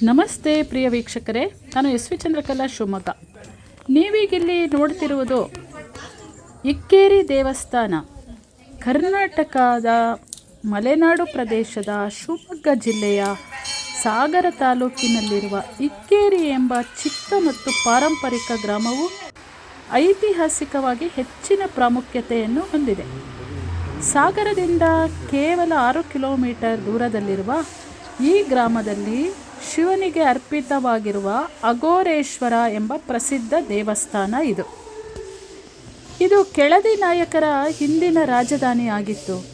ನಮಸ್ತೆ ಪ್ರಿಯ ವೀಕ್ಷಕರೇ, ನಾನು ಎಸ್ ವಿ ಚಂದ್ರಕಲಾ ಶಿವಮೊಗ್ಗ. ನೀವೀಗಿಲ್ಲಿ ನೋಡ್ತಿರುವುದು ಇಕ್ಕೇರಿ ದೇವಸ್ಥಾನ, ಕರ್ನಾಟಕದ ಮಲೆನಾಡು ಪ್ರದೇಶದ ಶಿವಮೊಗ್ಗ ಜಿಲ್ಲೆಯ ಸಾಗರ ತಾಲೂಕಿನಲ್ಲಿರುವ ಇಕ್ಕೇರಿ ಎಂಬ ಚಿಕ್ಕ ಮತ್ತು ಪಾರಂಪರಿಕ ಗ್ರಾಮವು ಐತಿಹಾಸಿಕವಾಗಿ ಹೆಚ್ಚಿನ ಪ್ರಾಮುಖ್ಯತೆಯನ್ನು ಹೊಂದಿದೆ. ಸಾಗರದಿಂದ ಕೇವಲ ಆರು ಕಿಲೋಮೀಟರ್ ದೂರದಲ್ಲಿರುವ ಈ ಗ್ರಾಮದಲ್ಲಿ ಶಿವನಿಗೆ ಅರ್ಪಿತವಾಗಿರುವ ಅಘೋರೇಶ್ವರ ಎಂಬ ಪ್ರಸಿದ್ಧ ದೇವಸ್ಥಾನ ಇದು. ಇದು ಕೆಳದಿ ನಾಯಕರ ಹಿಂದಿನ ರಾಜಧಾನಿ ಆಗಿತ್ತು.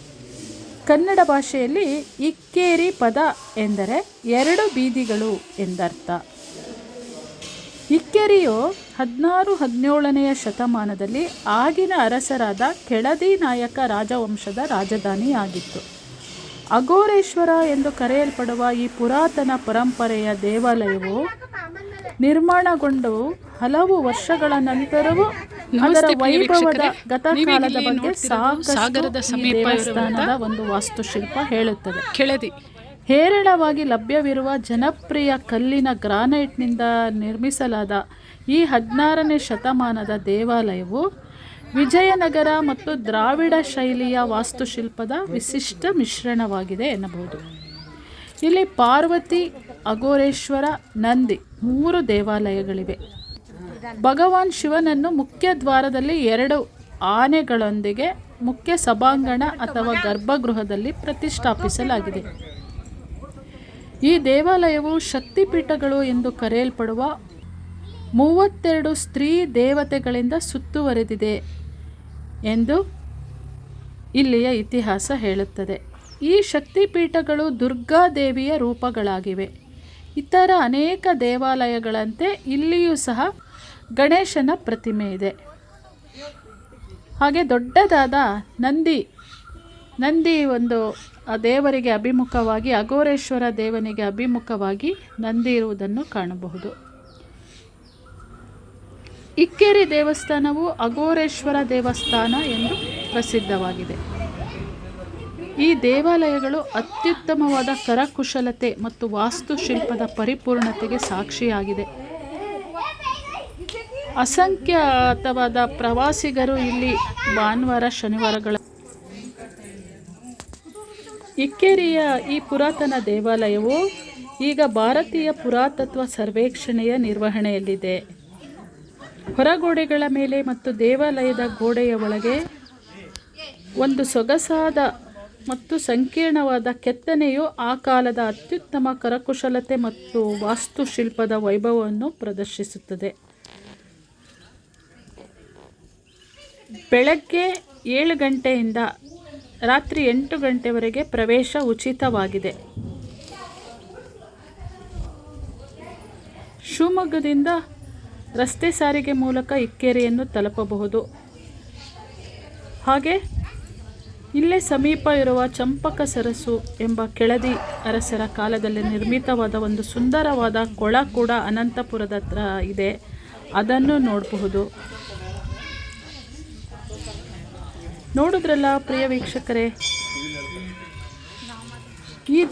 ಕನ್ನಡ ಭಾಷೆಯಲ್ಲಿ ಇಕ್ಕೇರಿ ಪದ ಎಂದರೆ ಎರಡು ಬೀದಿಗಳು ಎಂದರ್ಥ. ಇಕ್ಕೇರಿಯು ಹದಿನಾರು ಹದಿನೇಳನೆಯ ಶತಮಾನದಲ್ಲಿ ಆಗಿನ ಅರಸರಾದ ಕೆಳದಿ ನಾಯಕ ರಾಜವಂಶದ ರಾಜಧಾನಿಯಾಗಿತ್ತು. ಅಘೋರೇಶ್ವರ ಎಂದು ಕರೆಯಲ್ಪಡುವ ಈ ಪುರಾತನ ಪರಂಪರೆಯ ದೇವಾಲಯವು ನಿರ್ಮಾಣಗೊಂಡು ಹಲವು ವರ್ಷಗಳ ನಂತರವೂ ಅದರ ವೈಭವದ ಗತಕಾಲದ ಬಗ್ಗೆ ಸಾಗರದ ಸಮೀಪ ದೇವಸ್ಥಾನದ ಒಂದು ವಾಸ್ತುಶಿಲ್ಪ ಹೇಳುತ್ತದೆ. ಕೆಳದಿ. ಹೇರಳವಾಗಿ ಲಭ್ಯವಿರುವ ಜನಪ್ರಿಯ ಕಲ್ಲಿನ ಗ್ರಾನೈಟ್ನಿಂದ ನಿರ್ಮಿಸಲಾದ ಈ ಹದಿನಾರನೇ ಶತಮಾನದ ದೇವಾಲಯವು ವಿಜಯನಗರ ಮತ್ತು ದ್ರಾವಿಡ ಶೈಲಿಯ ವಾಸ್ತುಶಿಲ್ಪದ ವಿಶಿಷ್ಟ ಮಿಶ್ರಣವಾಗಿದೆ ಎನ್ನಬಹುದು. ಇಲ್ಲಿ ಪಾರ್ವತಿ, ಅಘೋರೇಶ್ವರ, ನಂದಿ ಮೂರು ದೇವಾಲಯಗಳಿವೆ. ಭಗವಾನ್ ಶಿವನನ್ನು ಮುಖ್ಯ ದ್ವಾರದಲ್ಲಿ ಎರಡು ಆನೆಗಳೊಂದಿಗೆ ಮುಖ್ಯ ಸಭಾಂಗಣ ಅಥವಾ ಗರ್ಭಗೃಹದಲ್ಲಿ ಪ್ರತಿಷ್ಠಾಪಿಸಲಾಗಿದೆ. ಈ ದೇವಾಲಯವು ಶಕ್ತಿಪೀಠಗಳು ಎಂದು ಕರೆಯಲ್ಪಡುವ ಮೂವತ್ತೆರಡು ಸ್ತ್ರೀ ದೇವತೆಗಳಿಂದ ಸುತ್ತುವರೆದಿದೆ ಎಂದು ಇಲ್ಲಿಯ ಇತಿಹಾಸ ಹೇಳುತ್ತದೆ. ಈ ಶಕ್ತಿಪೀಠಗಳು ದುರ್ಗಾದೇವಿಯ ರೂಪಗಳಾಗಿವೆ. ಇತರ ಅನೇಕ ದೇವಾಲಯಗಳಂತೆ ಇಲ್ಲಿಯೂ ಸಹ ಗಣೇಶನ ಪ್ರತಿಮೆ ಇದೆ. ಹಾಗೆ ದೊಡ್ಡದಾದ ನಂದಿ ನಂದಿ ಒಂದು ಆ ದೇವರಿಗೆ ಅಭಿಮುಖವಾಗಿ, ಅಘೋರೇಶ್ವರ ದೇವನಿಗೆ ಅಭಿಮುಖವಾಗಿ ನಂದಿ ಇರುವುದನ್ನು ಕಾಣಬಹುದು. ಇಕ್ಕೇರಿ ದೇವಸ್ಥಾನವು ಅಘೋರೇಶ್ವರ ದೇವಸ್ಥಾನ ಎಂದು ಪ್ರಸಿದ್ಧವಾಗಿದೆ. ಈ ದೇವಾಲಯಗಳು ಅತ್ಯುತ್ತಮವಾದ ಕರಕುಶಲತೆ ಮತ್ತು ವಾಸ್ತುಶಿಲ್ಪದ ಪರಿಪೂರ್ಣತೆಗೆ ಸಾಕ್ಷಿಯಾಗಿದೆ. ಅಸಂಖ್ಯಾತವಾದ ಪ್ರವಾಸಿಗರು ಇಲ್ಲಿ ಭಾನುವಾರ, ಶನಿವಾರಗಳ ಇಕ್ಕೇರಿಯ ಈ ಪುರಾತನ ದೇವಾಲಯವು ಈಗ ಭಾರತೀಯ ಪುರಾತತ್ವ ಸರ್ವೇಕ್ಷಣೆಯ ನಿರ್ವಹಣೆಯಲ್ಲಿದೆ. ಹೊರಗೋಡೆಗಳ ಮೇಲೆ ಮತ್ತು ದೇವಾಲಯದ ಗೋಡೆಯ ಒಳಗೆ ಒಂದು ಸೊಗಸಾದ ಮತ್ತು ಸಂಕೀರ್ಣವಾದ ಕೆತ್ತನೆಯು ಆ ಕಾಲದ ಅತ್ಯುತ್ತಮ ಕರಕುಶಲತೆ ಮತ್ತು ವಾಸ್ತುಶಿಲ್ಪದ ವೈಭವವನ್ನು ಪ್ರದರ್ಶಿಸುತ್ತದೆ. ಬೆಳಗ್ಗೆ ಏಳು ಗಂಟೆಯಿಂದ ರಾತ್ರಿ ಎಂಟು ಗಂಟೆವರೆಗೆ ಪ್ರವೇಶ ಉಚಿತವಾಗಿದೆ. ಶಿವಮೊಗ್ಗದಿಂದ ರಸ್ತೆ ಸಾರಿಗೆ ಮೂಲಕ ಇಕ್ಕೇರಿಯನ್ನು ತಲುಪಬಹುದು. ಹಾಗೆ ಇಲ್ಲೇ ಸಮೀಪ ಇರುವ ಚಂಪಕ ಸರಸು ಎಂಬ ಕೆಳದಿ ಅರಸರ ಕಾಲದಲ್ಲಿ ನಿರ್ಮಿತವಾದ ಒಂದು ಸುಂದರವಾದ ಕೊಳ ಕೂಡ ಅನಂತಪುರದ ಹತ್ರ ಇದೆ. ಅದನ್ನು ನೋಡಬಹುದು. ನೋಡಿದ್ರಲ್ಲ ಪ್ರಿಯ ವೀಕ್ಷಕರೇ? ಈ